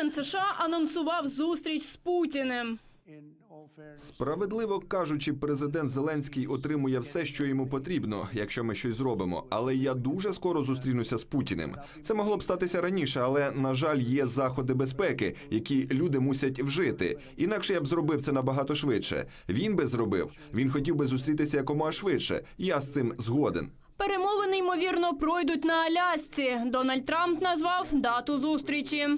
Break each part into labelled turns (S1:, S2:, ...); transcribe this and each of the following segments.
S1: Президент США анонсував зустріч з Путіним.
S2: Справедливо кажучи, президент Зеленський отримує все, що йому потрібно, якщо ми щось зробимо. Але я дуже скоро зустрінуся з Путіним. Це могло б статися раніше, але на жаль, є заходи безпеки, які люди мусять вжити. Інакше я б зробив це набагато швидше. Він би зробив. Він хотів би зустрітися якомога швидше. Я з цим згоден.
S1: Перемовини ймовірно пройдуть на Алясці. Дональд Трамп назвав дату зустрічі.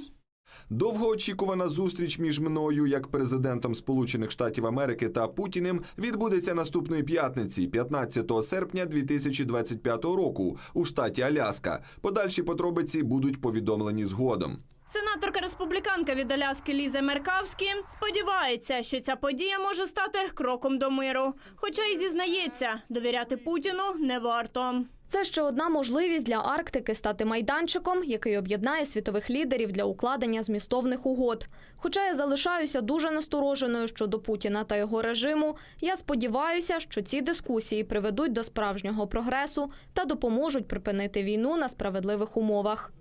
S2: Довгоочікувана зустріч між мною як президентом Сполучених Штатів Америки та Путіним відбудеться наступної п'ятниці, 15 серпня 2025 року, у штаті Аляска. Подальші подробиці будуть повідомлені згодом.
S1: Сенаторка республіканка від Аляски Ліза Меркавські сподівається, що ця подія може стати кроком до миру. Хоча й зізнається, довіряти Путіну не варто.
S3: Це ще одна можливість для Арктики стати майданчиком, який об'єднає світових лідерів для укладення змістовних угод. Хоча я залишаюся дуже настороженою щодо Путіна та його режиму, я сподіваюся, що ці дискусії приведуть до справжнього прогресу та допоможуть припинити війну на справедливих умовах.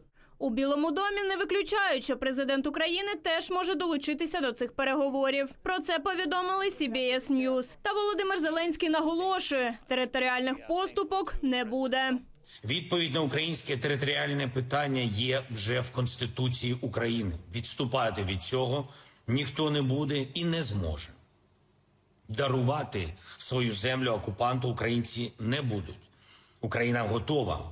S1: У Білому домі не виключають, що президент України теж може долучитися до цих переговорів. Про це повідомили CBS News. Та Володимир Зеленський наголошує, територіальних поступок не буде.
S4: Відповідь на українське територіальне питання є вже в Конституції України. Відступати від цього ніхто не буде і не зможе. Дарувати свою землю окупанту українці не будуть. Україна готова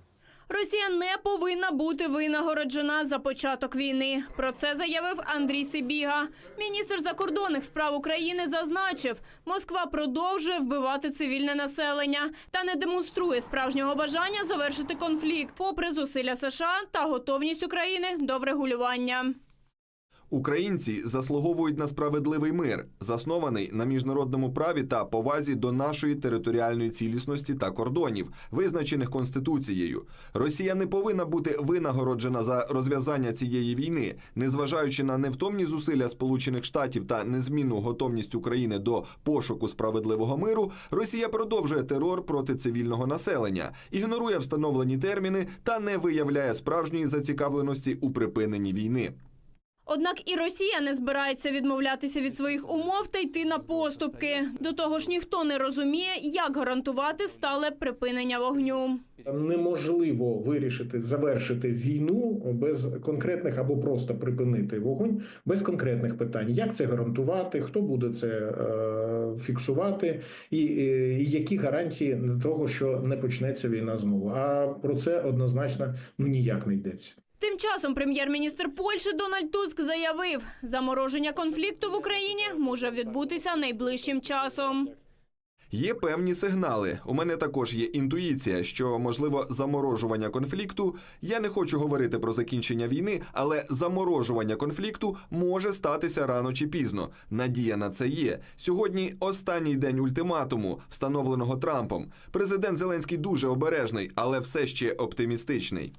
S1: Росія не повинна бути винагороджена за початок війни. Про це заявив Андрій Сибіга. Міністр закордонних справ України зазначив, Москва продовжує вбивати цивільне населення та не демонструє справжнього бажання завершити конфлікт, попри зусилля США та готовність України до врегулювання.
S2: Українці заслуговують на справедливий мир, заснований на міжнародному праві та повазі до нашої територіальної цілісності та кордонів, визначених конституцією. Росія не повинна бути винагороджена за розв'язання цієї війни, незважаючи на невтомні зусилля Сполучених Штатів та незмінну готовність України до пошуку справедливого миру. Росія продовжує терор проти цивільного населення, ігнорує встановлені терміни та не виявляє справжньої зацікавленості у припиненні війни.
S1: Однак і Росія не збирається відмовлятися від своїх умов та йти на поступки. До того ж, ніхто не розуміє, як гарантувати стале припинення вогню.
S5: Неможливо вирішити завершити війну без конкретних або просто припинити вогонь без конкретних питань. Як це гарантувати? Хто буде це е, фіксувати, і, е, і які гарантії того, що не почнеться війна знову? А про це однозначно ну ніяк не йдеться.
S1: Тим часом прем'єр-міністр Польщі Дональд Туск заявив, замороження конфлікту в Україні може відбутися найближчим часом.
S2: Є певні сигнали. У мене також є інтуїція, що можливо заморожування конфлікту. Я не хочу говорити про закінчення війни, але заморожування конфлікту може статися рано чи пізно. Надія на це є. Сьогодні останній день ультиматуму, встановленого Трампом. Президент Зеленський дуже обережний, але все ще оптимістичний.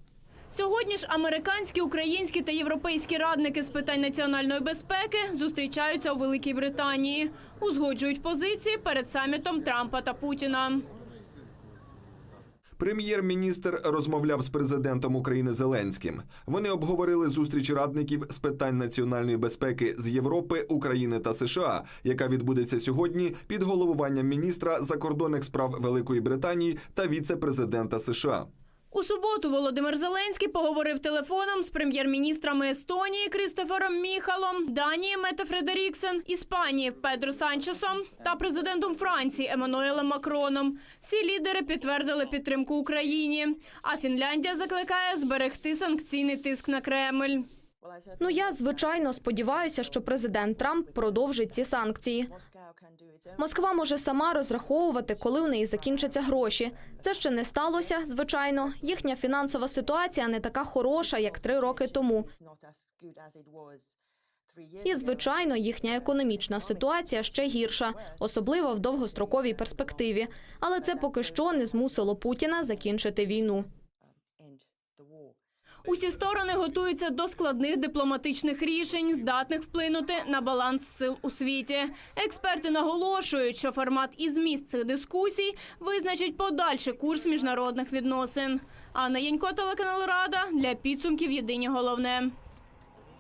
S1: Сьогодні ж американські, українські та європейські радники з питань національної безпеки зустрічаються у Великій Британії, узгоджують позиції перед самітом Трампа та Путіна.
S2: Прем'єр-міністр розмовляв з президентом України Зеленським. Вони обговорили зустріч радників з питань національної безпеки з Європи, України та США, яка відбудеться сьогодні під головуванням міністра закордонних справ Великої Британії та віце-президента США.
S1: У суботу Володимир Зеленський поговорив телефоном з прем'єр-міністрами Естонії Крістофером Міхалом, Данії Мета Фредеріксен, Іспанії Педро Санчесом та президентом Франції Еммануелем Макроном. Всі лідери підтвердили підтримку Україні. А Фінляндія закликає зберегти санкційний тиск на Кремль.
S3: Ну я звичайно сподіваюся, що президент Трамп продовжить ці санкції. Москва може сама розраховувати, коли у неї закінчаться гроші. Це ще не сталося, звичайно. Їхня фінансова ситуація не така хороша, як три роки тому. І, звичайно, їхня економічна ситуація ще гірша, особливо в довгостроковій перспективі. Але це поки що не змусило Путіна закінчити війну.
S1: Усі сторони готуються до складних дипломатичних рішень, здатних вплинути на баланс сил у світі. Експерти наголошують, що формат і зміст цих дискусій визначить подальший курс міжнародних відносин. Анна Янько, телеканал Рада для підсумків Єдині головне.